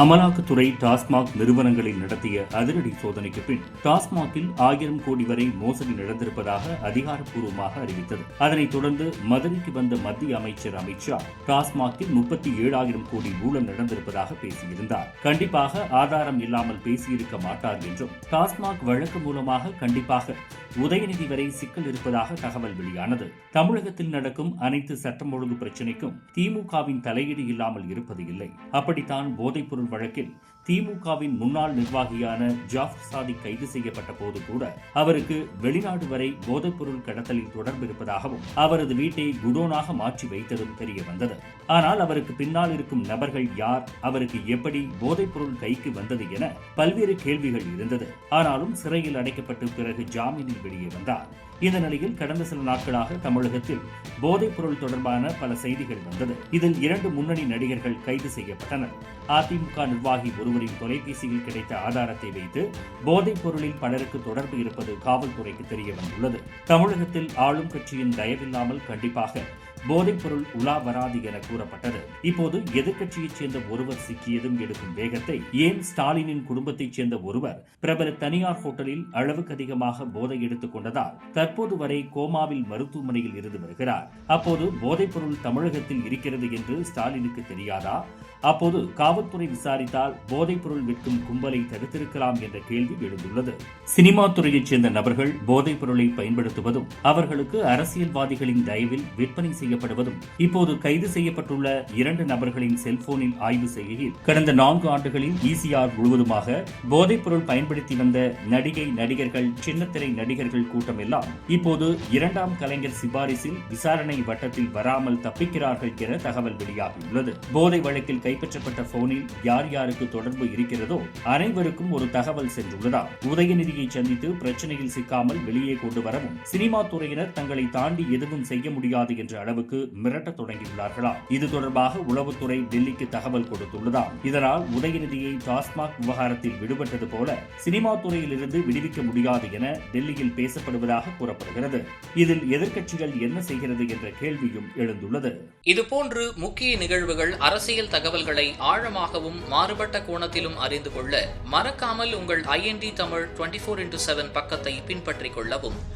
அமலாக்கத்துறை டாஸ்மாக் நிறுவனங்களில் நடத்திய அதிரடி சோதனைக்கு பின் டாஸ்மாகில் ஆயிரம் கோடி வரை மோசடி நடந்திருப்பதாக அதிகாரப்பூர்வமாக அறிவித்தது. அதனைத் தொடர்ந்து மதுரைக்கு வந்த மத்திய அமைச்சர் அமித் ஷா டாஸ்மாகில் முப்பத்தி ஏழாயிரம் கோடி ஊழல் நடந்திருப்பதாக பேசியிருந்தார். கண்டிப்பாக ஆதாரம் இல்லாமல் பேசியிருக்க மாட்டார் என்றும் டாஸ்மாக் வழக்கு மூலமாக கண்டிப்பாக உதயநிதி வரை சிக்கல் இருப்பதாக தகவல் வெளியானது. தமிழகத்தில் நடக்கும் அனைத்து சட்டம் ஒழுங்கு பிரச்சினைக்கும் திமுகவின் தலையீடு இல்லாமல் இருப்பது இல்லை. அப்படித்தான் போதைப்பொருள் வழக்கில் திமுகவின் முன்னாள் நிர்வாகியான ஜாஃபர் சாதிக் கைது செய்யப்பட்ட போது கூட அவருக்கு வெளிநாடு வரை போதைப்பொருள் கடத்தலில் தொடர்பு இருப்பதாகவும் அவரது வீட்டை குடோனாக மாற்றி வைத்ததும் தெரிய வந்தது. ஆனால் அவருக்கு பின்னால் இருக்கும் நபர்கள் யார் அவருக்கு எப்படி போதைப்பொருள் கைக்கு வந்தது என பல்வேறு கேள்விகள் இருந்தது. ஆனாலும் சிறையில் அடைக்கப்பட்டு பிறகு ஜாமீனில் வெளியே வந்தார். இந்த நிலையில் கடந்த சில நாட்களாக தமிழகத்தில் போதைப் பொருள் தொடர்பான பல செய்திகள் வந்தது. இதில் இரண்டு முன்னணி நடிகர்கள் கைது செய்யப்பட்டனர். அதிமுக நிர்வாகி ஒருவரின் தொலைபேசியில் கிடைத்த ஆதாரத்தை வைத்து போதைப் பொருளில் பலருக்கு தொடர்பு இருப்பது காவல்துறைக்கு தெரிய வந்துள்ளது. தமிழகத்தில் ஆளும் கட்சியின் தயவில்லாமல் கண்டிப்பாக போதைப்பொருள் உலா வராது என கூறப்பட்டது. இப்போது எதிர்க்கட்சியைச் சேர்ந்த ஒருவர் சிக்கியதும் எடுக்கும் வேகத்தை ஏன் ஸ்டாலினின் குடும்பத்தைச் சேர்ந்த ஒருவர் பிரபல தனியார் ஹோட்டலில் அளவுக்கு அதிகமாக போதை எடுத்துக் கொண்டதால் தற்போது வரை கோமாவில் மருத்துவமனையில் இருந்து வருகிறார். அப்போது போதைப்பொருள் தமிழகத்தில் இருக்கிறது என்று ஸ்டாலினுக்கு தெரியாதா? அப்போது காவல்துறை விசாரித்தால் போதைப்பொருள் விற்கும் கும்பலை தடுத்திருக்கலாம் என்ற கேள்வி எழுந்துள்ளது. சினிமா துறையைச் சேர்ந்த நபர்கள் போதைப் பொருளை பயன்படுத்துவதும் அவர்களுக்கு அரசியல்வாதிகளின் தயவில் விற்பனை செய்ய செய்யப்படுவதும் இப்போது கைது செய்யப்பட்டுள்ள இரண்டு நபர்களின் செல்போனில் ஆய்வு செய்கையில் கடந்த நான்கு ஆண்டுகளில் இசிஆர் முழுவதுமாக போதைப்பொருள் பயன்படுத்தி வந்த நடிகை நடிகர்கள் சின்னத்திரை நடிகர்கள் கூட்டம் எல்லாம் இப்போது இரண்டாம் கலைஞர் சிபாரிசில் விசாரணை வட்டத்தில் வராமல் தப்பிக்கிறார்கள் என தகவல் வெளியாகியுள்ளது. போதை வழக்கில் கைப்பற்றப்பட்ட போனில் யார் யாருக்கு தொடர்பு இருக்கிறதோ அனைவருக்கும் ஒரு தகவல் சென்றுள்ளதா? உதயநிதியை சந்தித்து பிரச்சனையில் சிக்காமல் வெளியே கொண்டு வரவும் சினிமா துறையினர் தங்களை தாண்டி எதுவும் செய்ய முடியாது என்ற அளவு அளவுக்கு மிரட்டத் தொடங்கியுள்ளார்களாம் இது தொடர்பாக உளவுத்துறை டெல்லிக்கு தகவல் கொடுத்துள்ளதாம். இதனால் உதயநிதியை டாஸ்மாக் விவகாரத்தில் விடுபட்டது போல சினிமா துறையிலிருந்து விடுவிக்க முடியாது என டெல்லியில் பேசப்படுவதாக கூறப்படுகிறது. இதில் எதிர்க்கட்சிகள் என்ன செய்கிறது என்ற கேள்வியும் எழுந்துள்ளது. இதுபோன்று முக்கிய நிகழ்வுகள் அரசியல் தகவல்களை ஆழமாகவும் மாறுபட்ட கோணத்திலும் அறிந்து கொள்ள மறக்காமல் உங்கள் I N D Tamil twenty four into seven பக்கத்தை பின்பற்றிக் கொள்ளவும்.